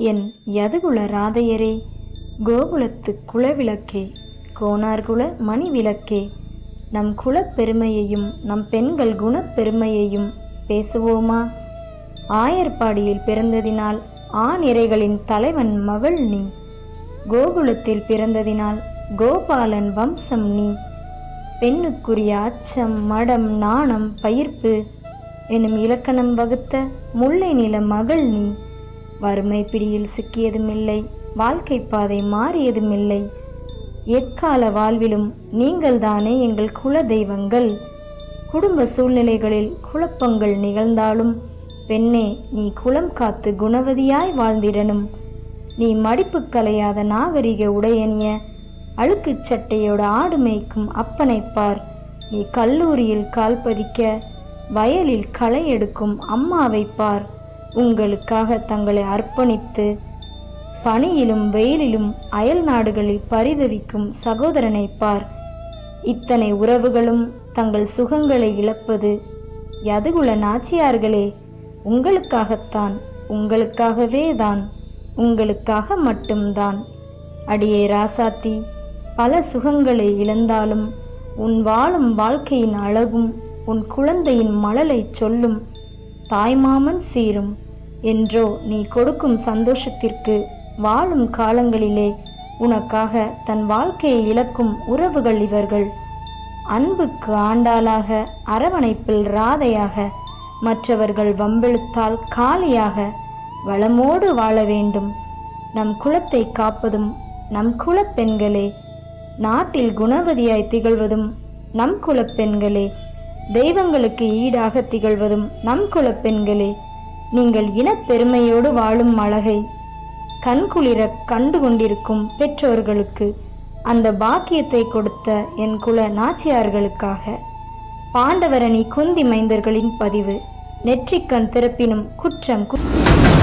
என் யதுகுல ராதையரே கோகுலத்து குலவிளக்கே கோணார்குல மணி விளக்கே நம் குலப் பெருமையையும் நம் பெண்கள் குணப்பெருமையையும் பேசுவோமா? ஆயர்பாடியில் பிறந்ததினால் ஆணிரைகளின் தலைவன் மகள் நீ கோகுலத்தில் பிறந்ததினால் கோபாலன் வம்சம் நீ பெண்ணுக்குரிய அச்சம் மடம் நாணம் பயிர்ப்பு எனும் இலக்கணம் வகுத்த முல்லை நில மகள் நீ. வறுமை பிடியில் சிக்கியதுமில்லை வாழ்க்கை பாதை மாறியதுமில்லை. எக்கால வாழ்விலும் நீங்கள்தானே எங்கள் குல தெய்வங்கள் குடும்ப சூழ்நிலைகளில் குழப்பங்கள் நிகழ்ந்தாலும் பெண்ணே நீ குலம் காத்து குணவதியாய் வாழ்ந்திடனும் நீ மடிப்பு கலையாத நாகரிக உடையணிய அழுக்குச் சட்டையோட ஆடு மேய்க்கும் அப்பனைப் பார். நீ கல்லூரியில் கால் பதிக்க வயலில் களை எடுக்கும் அம்மாவைப் பார். உங்களுக்காக தங்களை அர்ப்பணித்து பனியிலும் வெயிலிலும் அயல் நாடுகளில் பரிதவிக்கும் சகோதரனைப் பார். இத்தனை உறவுகளும் தங்கள் சுகங்களை இழப்பது யதுகுல நாச்சியார்களே உங்களுக்காகத்தான் உங்களுக்காகவே தான் உங்களுக்காக மட்டும்தான் அடியே ராசாத்தி பல சுகங்களை இழந்தாலும் உன் வாழும் வாழ்க்கையின் அழகும் உன் குழந்தையின் மழலை சொல்லும். தாய்மாமன் சீரும். என்றோ நீ கொடுக்கும் சந்தோஷத்திற்கு வாழும் காலங்களிலே உனக்காக தன் வாழ்க்கையை இழக்கும் உறவுகள் இவர்கள். அன்புக்கு ஆண்டாளாக அரவணைப்பில் ராதையாக மற்றவர்கள் வம்பெழுத்தால் காலியாக வளமோடு வாழ வேண்டும். நம் குலத்தை காப்பதும் நம் குலப் பெண்களே நாட்டில் குணவதியாய் திகழ்வதும் நம் குலப் பெண்களே தெய்வங்களுக்கு ஈடாக திகழ்வதும் நம் குலப் பெண்களே நீங்கள் இனப்பெருமையோடு வாழும் அழகை கண்குளிர கண்டு கொண்டிருக்கும் பெற்றோர்களுக்கு அந்த பாக்கியத்தை கொடுத்த என் குல நாச்சியார்களுக்காக. பாண்டவரணி குந்தி மைந்தர்களின் பதிவு நெற்றிக்கண் திறப்பினும் குற்றம் குற்றம்